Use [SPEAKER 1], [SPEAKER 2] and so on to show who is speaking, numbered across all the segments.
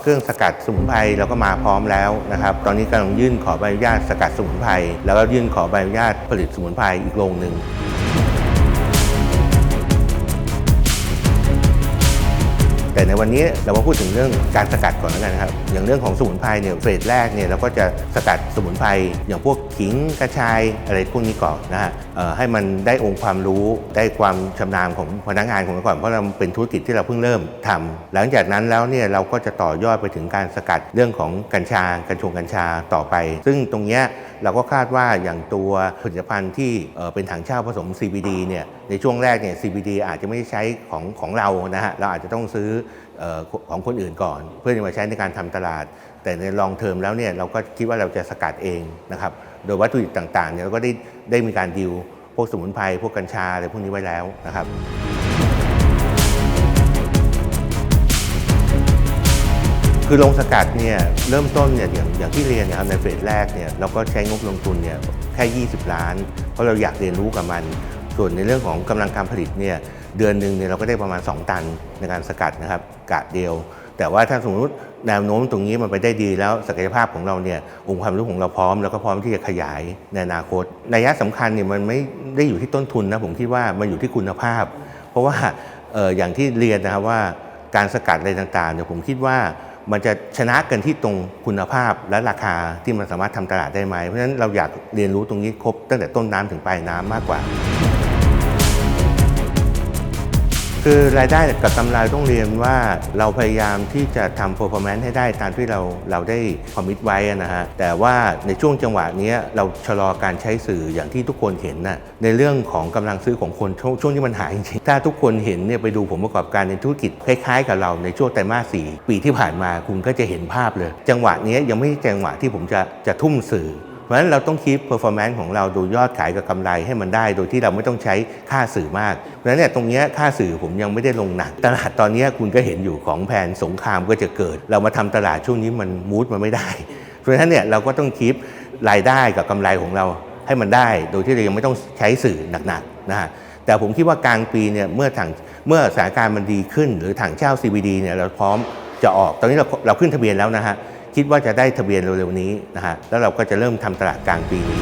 [SPEAKER 1] เครื่องสกัดสมุนไพรเราก็มาพร้อมแล้วนะครับ ตอนนี้กำลังยื่นขอใบอนุญาตสกัดสมุนไพรแล้วก็ยื่นขอใบอนุญาตผลิตสมุนไพรอีกโรงหนึ่ง แต่ในวันนี้เรามาพูดถึงเรื่องการสกัดก่อนแล้วกันนะครับอย่างเรื่องของสมุนไพรเนี่ยเฟสแรกเนี่ยเราก็จะสกัดสมุนไพรอย่างพวกขิงกระชายอะไรพวกนี้ก่อนนะฮะให้มันได้องค์ความรู้ได้ความชำนาญของพนักงานของเราก่อนเพราะเราเป็นธุรกิจที่เราเพิ่งเริ่มทำหลังจากนั้นแล้วเนี่ยเราก็จะต่อยอดไปถึงการสกัดเรื่องของกัญชากัญชงกัญชาต่อไป ซึ่งตรงเนี้ยเราก็คาดว่าอย่างตัวผลิตภัณฑ์ที่เป็นถังเช่าผสม CBD เนี่ยในช่วงแรกเนี่ย CBD อาจจะไม่ได้ใช้ของของเรานะฮะเราอาจจะต้องซื้ออของคนอื่นก่อน เพื่อจะมาใช้ในการทำตลาด แต่ในลองเทอมแล้วเนี่ยเราก็คิดว่าเราจะสกัดเองนะครับโดยวัตถุดิบต่างๆเนี่ยเราก็ได้ได้มีการดิวพวกสมุนไพรพวกกัญชาอะไรพวกนี้ไว้แล้วนะครับคือโรงสกัดเนี่ยเริ่มต้นเนี่ยอย่างอย่างที่เรียนนะครับในเฟสแรกเนี่ยเราก็ใช้งบลงทุนเนี่ยแค่ 20 ล้าน เพราะเราอยากเรียนรู้กับมัน ส่วนในเรื่องของกำลังการผลิตเนี่ยเดือนหนึ่งเนี่ยเราก็ได้ประมาณ 2 ตันในการสกัดนะครับกะเดียว แต่ว่าถ้าสมมติแนวโน้มตรงนี้มันไปได้ดีแล้วศักยภาพของเราเนี่ยองค์ความรู้ของเราพร้อม แล้วก็พร้อมที่จะขยายในอนาคตในยะสำคัญเนี่ยมันไม่ได้อยู่ที่ต้นทุนนะผมคิดว่ามันอยู่ที่คุณภาพ เพราะว่าอออย่างที่เรียนนะครับว่าการสกัดอะไรต่างๆเนี่ยผมคิดว่ามันจะชนะกันที่ตรงคุณภาพและราคาที่มันสามารถทำตลาดได้ไหมเพราะฉะนั้นเราอยากเรียนรู้ตรงนี้ครบตั้งแต่ต้นน้ำถึงปลายน้ำมากกว่า คือรายได้กับกำไรต้องเรียนว่าเราพยายามที่จะทำ performance ให้ได้ตามที่เราเราได้คอมมิตไว้นะฮะแต่ว่าในช่วงจังหวะนี้เราชะลอการใช้สื่ออย่างที่ทุกคนเห็นน่ะในเรื่องของกำลังซื้อของคนช่วงช่วงที่มันหายจริงๆถ้าทุกคนเห็นเนี่ยไปดูผลประกอบการในธุรกิจคล้ายๆ กับเราในช่วงไตรมาสสี่ปีที่ผ่านมาคุณก็จะเห็นภาพเลย จังหวะนี้ยังไม่ใช่จังหวะที่ผมจะจะทุ่มสื่อ ราะฉะนั้นเราต้องคีป performance ของเราดูยอดขายกับกำไรให้มันได้ โดยที่เราไม่ต้องใช้ค่าสื่อมาก เพราะฉะนั้นเนี่ยตรงนี้ค่าสื่อผมยังไม่ได้ลงหนัก ตลาดตอนนี้คุณก็เห็นอยู่ของแผนสงครามก็จะเกิด เรามาทำตลาดช่วงนี้มันมูดมันไม่ได้ เพราะฉะนั้นเนี่ยเราก็ต้องคีปรายได้กับกำไรของเราให้มันได้ โดยที่เรายังไม่ต้องใช้สื่อหนักๆนะฮะแต่ผมคิดว่ากลางปีเนี่ยเมื่อถังเมื่อสถานการณ์มันดีขึ้น หรือถังเช่า CBD เนี่ยเราพร้อมจะออก ตอนนี้เราเราขึ้นทะเบียนแล้วนะฮะ คิดว่าจะได้ทะเบียนเร็วๆนี้นะฮะแล้วเราก็จะเริ่มทำตลาดกลางปีนี้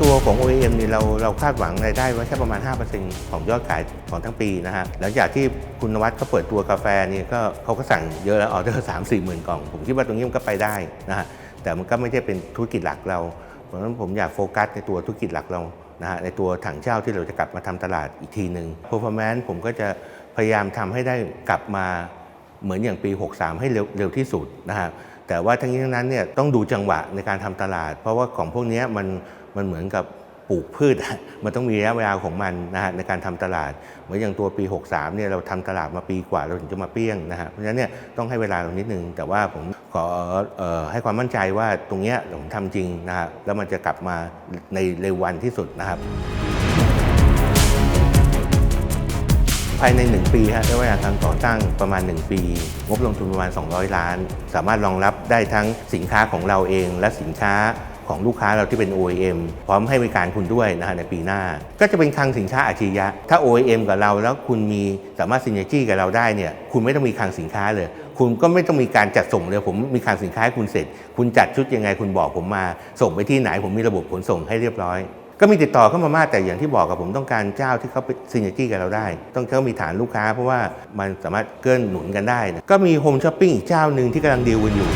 [SPEAKER 1] ตัวของ OEM นี่เราเราคาดหวังรายได้ไว้แค่ประมาณ 5%ของยอดขายของทั้งปีนะฮะหลังจากที่คุณนวัดเขาเปิดตัวกาแฟนี่ก็เขาก็สั่งเยอะแล้วออเดอร์สามสี่หมื่นกล่อง ผมคิดว่าตรงนี้มันก็ไปได้นะฮะแต่มันก็ไม่ใช่เป็นธุรกิจหลักเราเพราะฉะนั้นผมอยากโฟกัสในตัวธุรกิจหลักเรานะฮะในตัวถังเช่าที่เราจะกลับมาทำตลาดอีกทีหนึ่ง performance ผมก็จะ พยายามทำให้ได้กลับมาเหมือนอย่างปี 63 ให้เร็วที่สุดนะฮะแต่ว่าทั้งนี้ทั้งนั้นเนี่ยต้องดูจังหวะในการทำตลาด เพราะว่าของพวกนี้มันมันเหมือนกับปลูกพืช มันต้องมีระยะเวลาของมันนะฮะในการทำตลาด เหมือนอย่างตัวปี 63เนี่ยเราทำตลาดมาปีกว่าเราถึงจะมาเปี้ยงนะฮะเพราะฉะนั้นเนี่ยต้องให้เวลาตรงนิดนึง แต่ว่าผมขอเอ่อให้ความมั่นใจว่าตรงเนี้ยผมทำจริงนะฮะแล้วมันจะกลับมาในเร็ววันที่สุดนะครับ ภายใน 1 ปีฮะใช้เวลาการก่อสร้างประมาณ 1 ปี งบลงทุนประมาณ 200 ล้าน สามารถรองรับได้ทั้งสินค้าของเราเอง และสินค้าของลูกค้าเราที่เป็น OEM พร้อมให้บริการคุณด้วยนะฮะในปีหน้า ก็จะเป็นคลังสินค้าอัจฉริยะ ถ้า OEM กับเราแล้วคุณมีสามารถซินเนจี้กับเราได้เนี่ยคุณไม่ต้องมีคลังสินค้าเลย คุณก็ไม่ต้องมีการจัดส่งเลยผมมีคลังสินค้าให้คุณเสร็จ คุณจัดชุดยังไงคุณบอกผมมา ส่งไปที่ไหนผมมีระบบขนส่งให้เรียบร้อย ก็มีติดต่อเข้ามามากแต่อย่างที่บอกกับผมต้องการเจ้าที่เขาไปซินเนจี้กับเราได้ ต้องเขามีฐานลูกค้าเพราะว่ามันสามารถเกื้อหนุนกันได้นะก็มีโฮมช้อปปิ้งอีกเจ้าหนึ่งที่กำลังดีลกันอยู่